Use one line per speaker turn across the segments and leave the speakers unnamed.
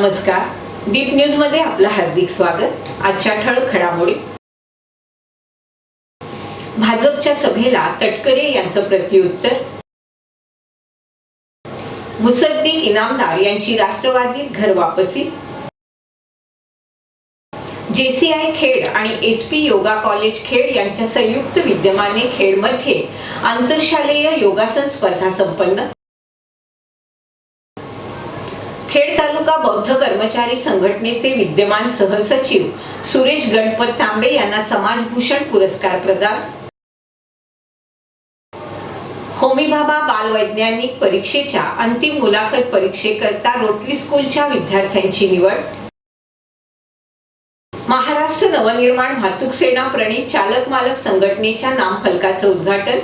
नमस्कार. डीप न्यूजमध्ये आपलं हार्दिक स्वागत. आजच्या ठळक घडामोडी. भाजपच्या सभेला तटकरे यांचं प्रत्युत्तर. मुसद्दीक इनामदार यांची राष्ट्रवादीत घर वापसी. जेसीआय खेड आणि एस पी योगा कॉलेज खेड यांच्या संयुक्त विद्यमाने खेडमध्ये आंतरशालेय योगासन स्पर्धा संपन्न खेड तालुका बौद्ध कर्मचारी संघटनेचे विद्यमान सहसचिव सुरेश गणपत तांबे यांना समाजभूषण पुरस्कार प्रदान. होमीबाबा बालवैज्ञानिक बाल वैज्ञानिक परीक्षेच्या अंतिम मुलाखत परीक्षेकरता रोटरी स्कूलच्या विद्यार्थ्यांची निवड. महाराष्ट्र नवनिर्माण वाहतूक सेना प्रणित चालक मालक संघटनेच्या नामफलकाचं उद्घाटन.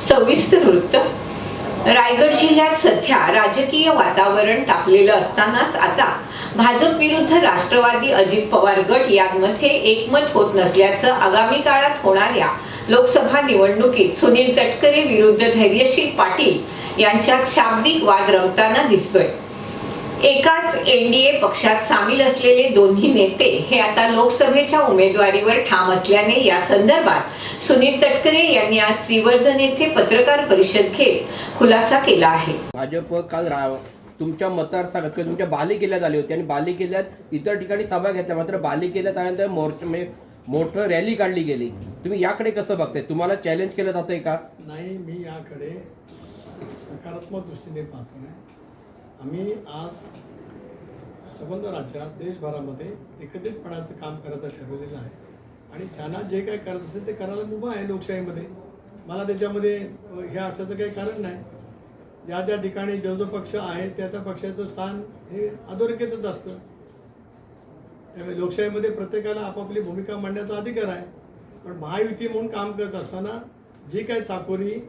सविस्तर वृत्त. रायगड जिल्ह्यात सध्या राजकीय वातावरण तापलेलं असतानाच आता भाजप विरुद्ध राष्ट्रवादी अजित पवार गट यांमध्ये एकमत होत नसल्याचं आगामी काळात होणाऱ्या लोकसभा निवडणुकीत सुनील तटकरे विरुद्ध धैर्यशील पाटील यांच्यात शाब्दिक वाद रंगताना दिसतोय. एकाच एनडीए पक्षात सामील असलेले दोन्ही नेते हे आता लोकसभेच्या उमेदवारीवर ठाम असल्याने या संदर्भात सुनील तटकरे यांनी आज श्रीवर्धन येथे पत्रकार परिषद घेत खुलासा केला आहे.
भाजप काल तुमच्या मतदारसंघात किंवा तुमच्या बालेकिल्ल्यात आले होते आणि बालेकिल्ल्यात इतर ठिकाणी सभा घेतल्या मात्र बालेकिल्ल्यात आल्यानंतर मोर्च म्हणजे मोठं रॅली काढली गेली. तुम्ही याकडे कसं बघताय? तुम्हाला चॅलेंज केलं जातंय का?
नाही मी याकडे सकारात्मक दृष्टीने पाहतोय. आम्ही आज संबंध राज्यात देशभरामध्ये एकत्रितपणाचं काम करायचं ठरवलेलं आहे. आणि ज्यांना जे काय करायचं असेल ते करायला मुभा आहे लोकशाहीमध्ये. मला त्याच्यामध्ये हे अर्थाचं काही कारण नाही. ज्या ज्या ठिकाणी जो जो पक्ष आहे त्या त्या पक्षाचं स्थान हे अधोरेखितच असतं. त्यामुळे लोकशाहीमध्ये प्रत्येकाला आपापली भूमिका मांडण्याचा अधिकार आहे. पण महायुती म्हणून काम करत असताना जी काय चाकोरी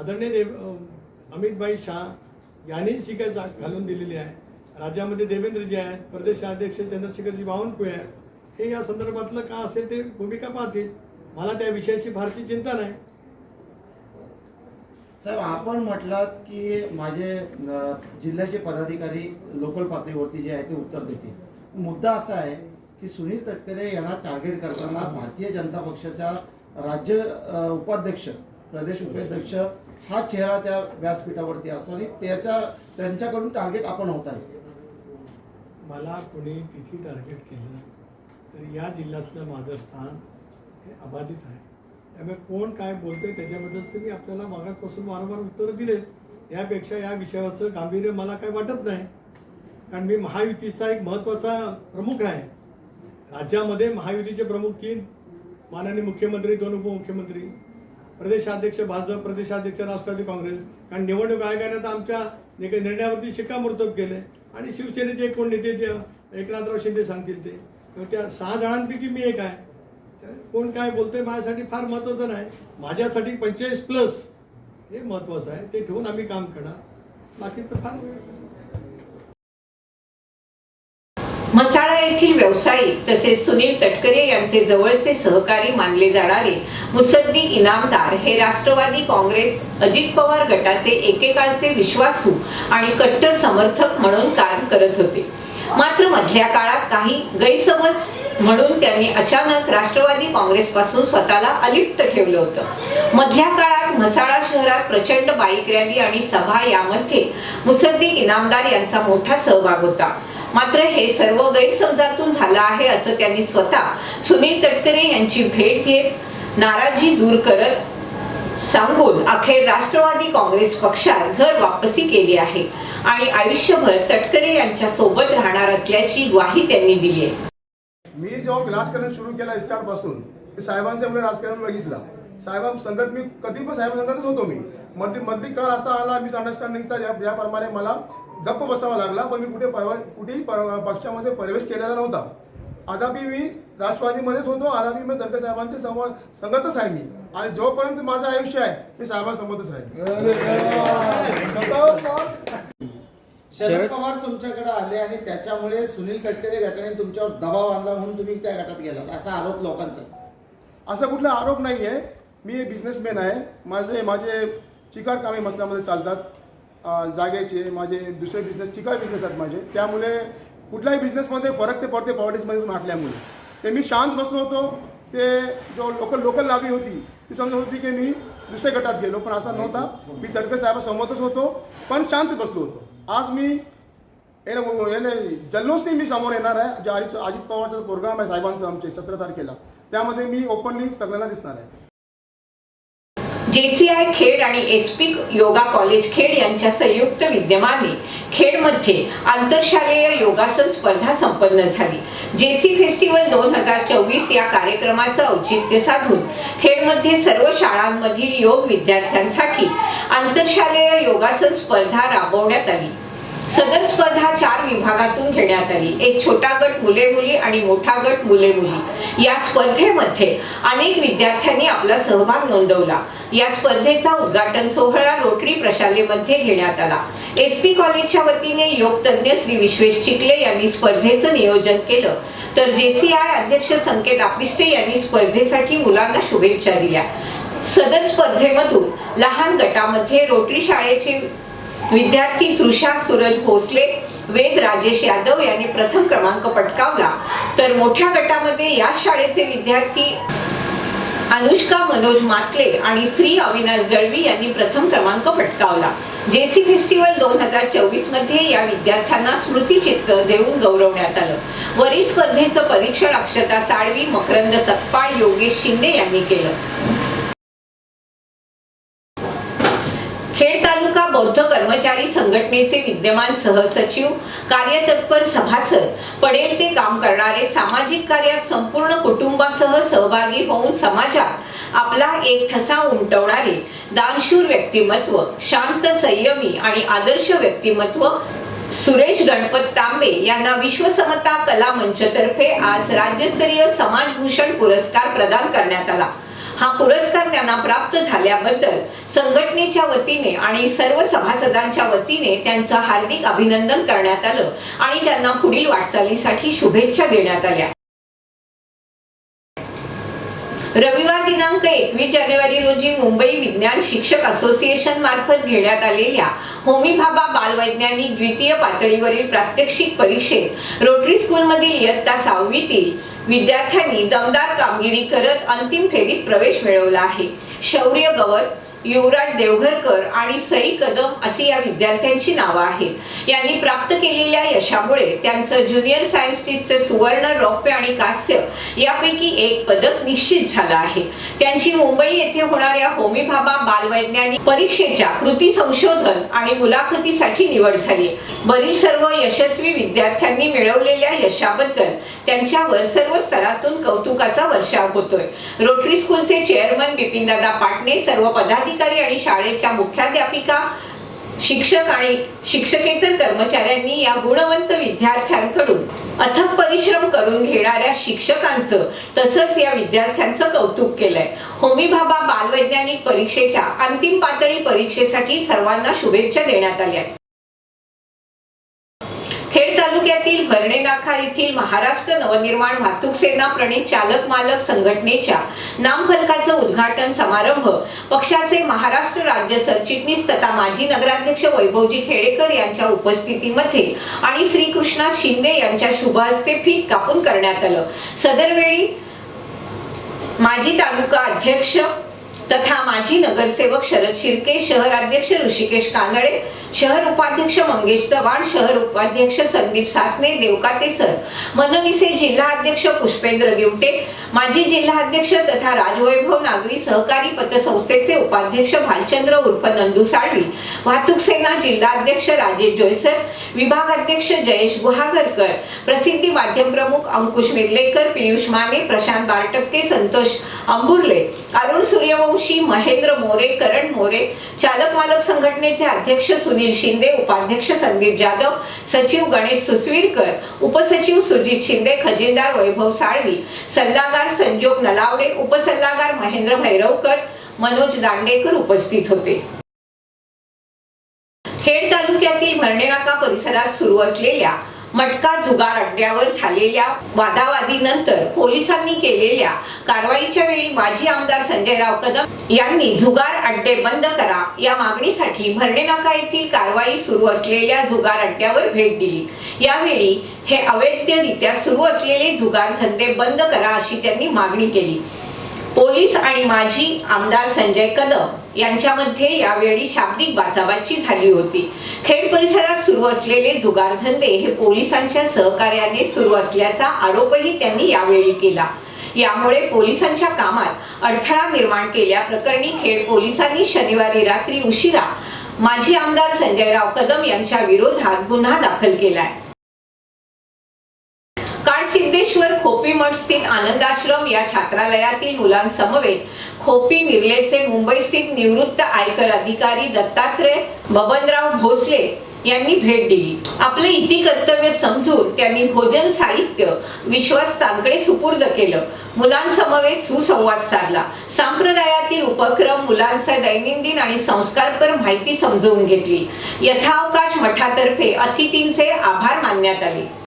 आदरणीय देव अमितभाई शाह यांनी जी काही घालून दिलेली आहे. राज्यामध्ये देवेंद्रजी आहेत प्रदेशाध्यक्ष चंद्रशेखरजी बावनकुळे आहेत. हे या संदर्भातलं का असेल ते भूमिका पाहतील. मला त्या विषयाची फारशी चिंता नाही.
साहेब आपण म्हटलात की माझे जिल्ह्याचे पदाधिकारी लोकल पातळीवरती जे आहे ते उत्तर देतील. मुद्दा असा आहे की सुनील तटकरे यांना टार्गेट करताना भारतीय जनता पक्षाच्या राज्य उपाध्यक्ष प्रदेश उपाध्यक्ष हा चेहरा त्या व्यासपीठावरती असतो आणि त्याच्या त्यांच्याकडून टार्गेट आपण होत आहे.
मला कोणी किती टार्गेट केलं तर या जिल्ह्यातलं माझं स्थान हे अबाधित आहे. त्यामुळे कोण काय बोलतंय त्याच्याबद्दलचं मी आपल्याला मागासपासून वारंवार उत्तरं दिलेत. यापेक्षा या विषयाचं गांभीर्य मला काय वाटत नाही. कारण मी महायुतीचा एक महत्त्वाचा प्रमुख आहे. राज्यामध्ये महायुतीचे प्रमुख तीन माननीय मुख्यमंत्री दोन उपमुख्यमंत्री? प्रदेशाध्यक्ष भाजप प्रदेशाध्यक्ष राष्ट्रवादी काँग्रेस. कारण निवडणूक आयोगाने तर आमच्या जे काही निर्णयावरती शिक्कामोर्तब केले आणि शिवसेनेचे कोण नेते ते एकनाथराव शिंदे सांगतील ते. तर त्या सहा जणांपैकी मी एक आहे. कोण काय बोलतोय माझ्यासाठी फार महत्त्वाचं नाही. माझ्यासाठी पंचेचाळीस प्लस हे महत्त्वाचं आहे. ते ठेवून आम्ही काम करणार. बाकीचं फार
मसाळा येथील व्यावसायिक तसेच सुनील तटकरे यांचे जवळचे सहकारी मानले जाणारे मुसद्दीक इनामदार हे राष्ट्रवादी काँग्रेस अजित पवार गटाचे एकेकाळचे विश्वासू आणि कट्टर समर्थक म्हणून काम करत होते. मात्र मधल्या काळात काही गैरसमज म्हणून त्यांनी अचानक राष्ट्रवादी काँग्रेसपासून स्वतःला अलिप्त ठेवलं होतं. मधल्या काळात म्हसाळा शहरात प्रचंड बाईक रॅली आणि सभा यामध्ये मुसद्दीक इनामदार यांचा मोठा सहभाग होता. मात्र हे सर्व गैरसमजातून झालं आहे असं त्यांनी स्वतः सुनील तटकरे यांची भेट घेत नाराजी दूर करत सांगून अखेर राष्ट्रवादी काँग्रेस पक्षात घर वापसी केली आहे आणि आयुष्यभर तटकरे यांच्या सोबत राहणार असल्याची ग्वाही त्यांनी दिली आहे.
मी जेव्हा राजकारण सुरू केलं स्टार्टपासून साहेबांच्या मुळे राजकारण बघितलं. साहेबां संगत मी कधी पण साहेब संगतच होतो मी. मधली मधली काळ असा आला मिसअंडरस्टँडिंगचा ज्या ज्याप्रमाणे मला गप्प बसावा लागला पण मी कुठे परवा कुठेही पक्षामध्ये प्रवेश केलेला नव्हता. आता बी मी राष्ट्रवादीमध्येच होतो आता बी मी दरके साहेबांच्या समोर संगतच आहे मी. आणि जोपर्यंत माझं आयुष्य आहे मी साहेबांसमोरच राहील
शरद पवार तुमच्याकडे आले आणि त्याच्यामुळे सुनील तटकरे गटाने तुमच्यावर दबाव आणला म्हणून तुम्ही त्या गटात गेलात असा आरोप लोकांचा.
असा कुठला आरोप नाही आहे मी बिझनेसमॅन आहे. माझे माझे चिकार कामे मसल्यामध्ये चालतात. जागेचे माझे दुसरे बिझनेस चिकन बिझनेस आहेत माझे. त्यामुळे कुठल्याही बिझनेसमध्ये फरक ते पडते पॉलिटिक्समध्ये म्हटल्यामुळे ते मी शांत बसलो होतो. ते जो लोकल लोकल लावी होती ती समजत होती की मी दुसऱ्या गटात गेलो पण असा नव्हता. मी तडके साहेबासमोरच होतो पण शांत बसलो होतो. आज मी याने याने जल्लोषने मी समोर येणार आहे. जे अजित अजित पवारचा प्रोग्राम आहे साहेबांचं आमचे सतरा तारखेला. त्यामध्ये मी ओपनली सगळ्यांना दिसणार आहे.
जेसीआय खेड आणि एसपी योगा कॉलेज खेड यांच्या संयुक्त विद्यमाने खेडमध्ये आंतरशालेय योगासन स्पर्धा संपन्न झाली. जेसी फेस्टिवल दोन हजार चोवीस या कार्यक्रमाचं औचित्य साधून खेडमध्ये सर्व शाळांमधील योग विद्यार्थ्यांसाठी आंतरशालेय योगासन स्पर्धा राबवण्यात आली. सदर स्पर्धा चार विभागातून घेण्यात आली. एक छोटा गट मुले मुली आणि मोठा गट मुले मुली या स्पर्धेमध्ये अनेक विद्यार्थ्यांनी आपला सहभाग नोंदवला. या स्पर्धेचा उद्घाटन सोहळा रोटरी प्रशालेमध्ये घेण्यात आला. एस पी कॉलेजच्या वतीने योग श्री विश्वेश चिखले यांनी स्पर्धेचं नियोजन केलं. तर जेसीआय अध्यक्ष संकेत आपिष्टे यांनी स्पर्धेसाठी मुलांना शुभेच्छा दिल्या. सदर स्पर्धेमधून लहान गटामध्ये रोटरी शाळेचे विद्यार्थी तृषा सूरज भोसले वेद राजेश यादव यांनी प्रथम क्रमांक पटकावला. तर मोठ्या गटामध्ये या शाळेचे विद्यार्थी अनुष्का मनोज मातले आणि श्री अविनाश दळवी यांनी प्रथम क्रमांक पटकावला. जेसी फेस्टिवल दोन हजार चोवीसमध्ये या विद्यार्थ्यांना स्मृतिचित्र देऊन गौरवण्यात आलं. वरील स्पर्धेचं परीक्षण अक्षता साळवी मकरंद सप्पाळ योगेश शिंदे यांनी केलं खेड तालुका बौद्ध कर्मचारी संघटनेचे विद्यमान सहसचिव कार्यतत्पर सभासद पडेल ते काम करणारे सामाजिक कार्यात संपूर्ण कुटुंबासह सहभागी होऊन समाजात आपला एक ठसा उमटवणारे दानशूर व्यक्तिमत्व शांत संयमी आणि आदर्श व्यक्तिमत्व सुरेश गणपत तांबे यांना विश्वसमता कला मंचतर्फे आज राज्यस्तरीय समाजभूषण पुरस्कार प्रदान करण्यात आला. हा पुरस्कार त्यांना प्राप्त झाल्याबद्दल संघटनेच्या वतीने आणि सर्व सभासदांच्या वतीने त्यांचं हार्दिक अभिनंदन करण्यात आलं आणि त्यांना पुढील वाटचालीसाठी शुभेच्छा देण्यात आल्या. रविवार दिनांक एकवीस जानेवारी रोजी मुंबई विज्ञान शिक्षक असोसिएशन मार्फत घेण्यात आलेल्या होमीभाबा बालवैज्ञानिक द्वितीय पातळीवरील प्रात्यक्षिक परीक्षेत रोटरी स्कूलमधील इयत्ता सहावीतील विद्यार्थ्यांनी दमदार कामगिरी करत अंतिम फेरीत प्रवेश मिळवला आहे. शौर्य गवत युवराज देवघरकर आणि सई कदम अशी या विद्यार्थ्यांची नावं आहेत. यांनी प्राप्त केलेल्या यशामुळे त्यांचं ज्युनियर सायन्स टीचचे सुवर्ण रौप्य आणि कांस्य यापैकी एक पदक निश्चित झालं आहे. त्यांची मुंबई येथे होणाऱ्या होमी भाभा बालवैज्ञानिक परीक्षेच्या कृती संशोधन आणि मुलाखतीसाठी निवड झाली. वरील सर्व यशस्वी विद्यार्थ्यांनी मिळवलेल्या यशाबद्दल त्यांच्यावर सर्व स्तरातून कौतुकाचा वर्षाव होतोय. रोटरी स्कूलचे चेअरमन बिपिनदादा पाटणे सर्व पदाधिकारी आणि शाळेच्या मुख्याध्यापिका शिक्षक आणि शिक्षकेतर कर्मचाऱ्यांनी या गुणवंत विद्यार्थ्यांकडून अथक परिश्रम करून घेणाऱ्या शिक्षकांचं तसंच या विद्यार्थ्यांचं कौतुक केलंय. होमी भाभा बालवैज्ञानिक परीक्षेच्या अंतिम पातळी परीक्षेसाठी सर्वांना शुभेच्छा देण्यात आल्या. तालुक्यातील भरणे नाका येथील महाराष्ट्र नवनिर्माण वाहतूक सेना प्रणित चालक मालक संघटनेच्या नामफलकाचं उद्घाटन समारंभ पक्षाचे महाराष्ट्र राज्य सरचिटणीस तथा माजी नगराध्यक्ष वैभवजी खेडेकर यांच्या उपस्थितीमध्ये आणि श्रीकृष्णा शिंदे यांच्या शुभ हस्ते फीत कापून करण्यात आलं. सदरवेळी माजी तालुका अध्यक्ष तथा माजी नगरसेवक शरद शिर्के शहराध्यक्ष ऋषिकेश कानडे शहर उपाध्यक्ष मंगेश चव्हाण शहर उपाध्यक्ष संदीप सासने देवकाते सर. मनविसे जिल्हा अध्यक्ष पुष्पेंद्र गिवटे माजी जिल्हा अध्यक्ष तथा राजवैभव नागरी सहकारी पतसंस्थेचे उपाध्यक्ष भालचंद्र उर्फ नंदू साळवी वाहतूक सेना जिल्हा अध्यक्ष राजेश जोयसर विभाग अध्यक्ष जयेश गुहागरकर प्रसिद्धी माध्यम प्रमुख अंकुश मिर्लेकर पियुष माने प्रशांत बारटक्के संतोष अंबुर्ले अरुण सूर्यवंशी महेंद्र मोरे करण मोरे चालक मालक संघटनेचे अध्यक्ष सुनील शिंदे उपाध्यक्ष संदीप जाधव सचिव गणेश सुसवीरकर उपसचिव सुजित शिंदे खजिनदार वैभव साळवी सल्लागार संजोग नलावडे उपसल्लागार महेंद्र भैरवकर मनोज दांडेकर उपस्थित होते. खेड तालुक्यातील भरणेनाका परिसरात सुरू असलेल्या मटका जुगार अड्ड्यावर झालेल्या वादावादीनंतर पोलिसांनी केलेल्या कारवाईच्या वेळी माजी आमदार संजयराव कदम यांनी जुगार अड्डे बंद करा या मागणीसाठी भरणे नाका येथील कारवाई सुरू असलेल्या जुगार अड्ड्यावर भेट दिली. यावेळी हे अवैधरित्या सुरू असलेले जुगार धंदे बंद करा अशी त्यांनी मागणी केली. पोलीस आणि माजी आमदार संजय कदम यांच्यामध्ये यावेळी शाब्दिक बाचाबाची झाली होती. खेड परिसरात सुरू असलेले जुगारधंदे हे पोलिसांच्या सहकार्याने सुरू असल्याचा आरोपही त्यांनी यावेळी केला. यामुळे पोलिसांच्या कामात अडथळा निर्माण केल्याप्रकरणी खेड पोलिसांनी शनिवारी रात्री उशिरा माजी आमदार संजयराव कदम यांच्या विरोधात गुन्हा दाखल केलाय. काळसिद्धेश्वर खोपी मठ स्थित आनंदाश्रम या छात्रालयातील मुलांसमवेत खोपी निर्लेचे मुंबई स्थित निवृत्त आयकर अधिकारी दत्तात्रय बबनराव भोसले यांनी भेट दिली. आपले इति कर्तव्य समजून त्यांनी भोजन साहित्य विश्वस्तांकडे सुपूर्द केलं. मुलांसमवेत सुसंवाद साधला. संप्रदायातील उपक्रम मुलांचा दैनंदिन आणि संस्कारपर माहिती समजवून घेतली. यथावकाश मठातर्फे अतिथींचे आभार मानण्यात आले.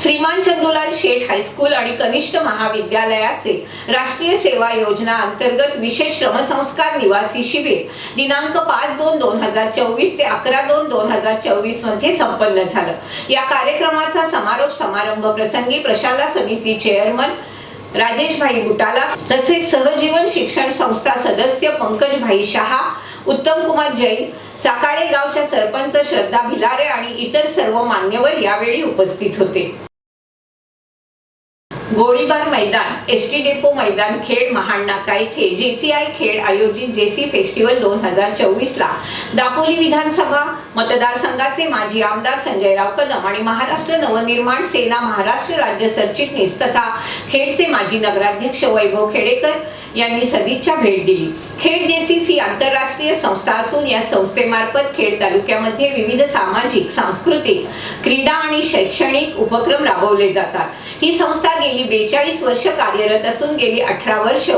श्रीमान चंदुलाल शेठ हायस्कूल आणि कनिष्ठ महाविद्यालयाचे राष्ट्रीय सेवा योजना अंतर्गत विशेष श्रमसंस्कार निवासी शिबिर दिनांक पाच दोन दोन हजार चोवीस ते अकरा दोन दोन हजार चोवीसमध्ये संपन्न झालं. या कार्यक्रमाचा समारोप समारंभ प्रसंगी प्रशाला समिती चेअरमन राजेश भाई बुटाला तसेच सहजीवन शिक्षण संस्था सदस्य पंकज भाई शहा उत्तम कुमार जैन चाकाळे गावच्या सरपंच श्रद्धा भिलारे आणि इतर सर्व मान्यवर यावेळी उपस्थित होते. गोळीबार मैदान एस टी डेपो मैदान खेड महाड नाका येथे जेसीआय खेड आयोजित जेसी फेस्टिवल दोन हजार चोवीसला. दापोली विधानसभा मतदारसंघाचे माजी आमदार संजयराव कदम आणि महाराष्ट्र नवनिर्माण सेना महाराष्ट्र राज्य सरचिटणीस तथा खेडचे माजी नगराध्यक्ष वैभव खेडेकर यांनी सदिच्छा भेट दिली. खेड जेसीस ही आंतरराष्ट्रीय संस्था असून या संस्थेमार्फत खेड तालुक्यामध्ये विविध सामाजिक सांस्कृतिक क्रीडा आणि शैक्षणिक उपक्रम राबवले जातात. ही संस्था गेली बेचाळीस वर्ष कार्यरत असून गेली अठरा वर्ष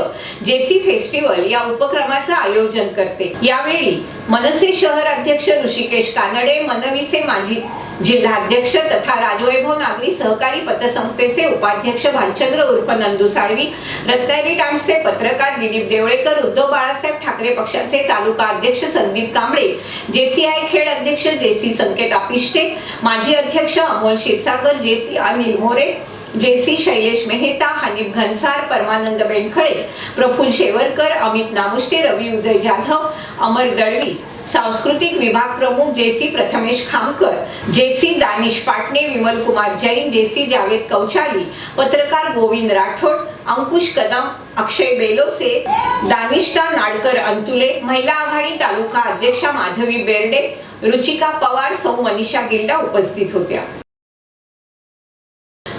जेसी फेस्टिवल या उपक्रमाचं आयोजन करते. यावेळी मनसे शहर अध्यक्ष ऋषिकेश कानडे मनवीचे माजी जिल्हाध्यक्ष तथा राजवैभव नागरी सहकारी पतसंस्थेचे उपाध्यक्ष भालचंद्र उर्फ नंदू साळवी रत्नागिरी टाइम्सचे पत्रकार दिलीप देवळेकर उद्धव बाळासाहेब ठाकरे पक्षाचे तालुका अध्यक्ष संदीप कांबळे जेसीआय खेड अध्यक्ष जेसी संकेत आपिष्टे माजी अध्यक्ष अमोल क्षीरसागर जेसी अनिल मोरे जेसी शैलेश मेहता हनीफ घनसार परमानंद बेनखळे प्रफुल्ल शेवरकर अमित नामुष्टे रवी उदय जाधव अमर दळवी सांस्कृतिक विभाग प्रमुख JC Prathamesh Khamkar JC Danish Patne Vimal Kumar Jain JC Javed Kauchali पत्रकार गोविंद राठोड अंकुश कदम अक्षय बेलोसे दानिष्ठा नाडकर अंतुले महिला आघाडी तालुका अध्यक्षा माधवी बेर्डे रुचिका पवार सौ मनीषा गिल्डा उपस्थित होत्या.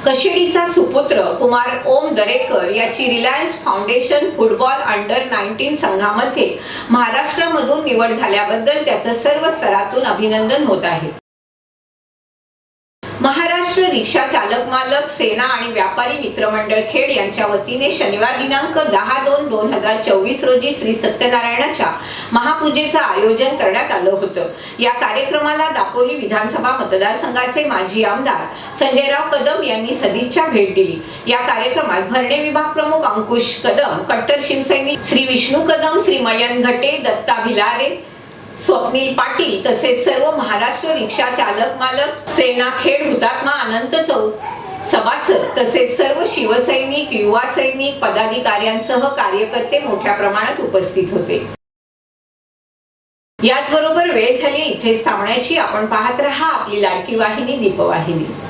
कशिडीचा सुपुत्र कुमार ओम दरेकर याची Reliance Foundation football under nineteen संघामध्ये महाराष्ट्रामधून निवड झाल्याबद्दल त्याचं सर्व स्तरातून अभिनंदन होत आहे. रिक्षा चालक मालक सेना आणि व्यापारी मित्रमंडळ खेड यांच्या वतीने शनिवार दिनांक दहा दोन दोन हजार चोवीस रोजी श्री सत्यनारायणाच्या महापूजेचं आयोजन करण्यात आलं होतं. या कार्यक्रमाला दापोली विधानसभा मतदारसंघाचे माजी आमदार संजयराव कदम यांनी सदिच्छा भेट दिली. या कार्यक्रमात भरणे विभाग प्रमुख अंकुश कदम कट्टर शिवसैनिक श्री विष्णू कदम श्री मयन घटे दत्ता भिलारे स्वप्नील पाटील तसेच सर्व महाराष्ट्र रिक्षा चालक मालक सेना खेड हुतात्मा अनंत चौक सभासद तसेच सर्व शिवसैनिक युवा सैनिक पदाधिकाऱ्यांसह कार्यकर्ते मोठ्या प्रमाणात उपस्थित होते. याचबरोबर वेळ झाली इथेच थांबण्याची. आपण पाहत रहा आपली लाडकी वाहिनी दीपवाहिनी.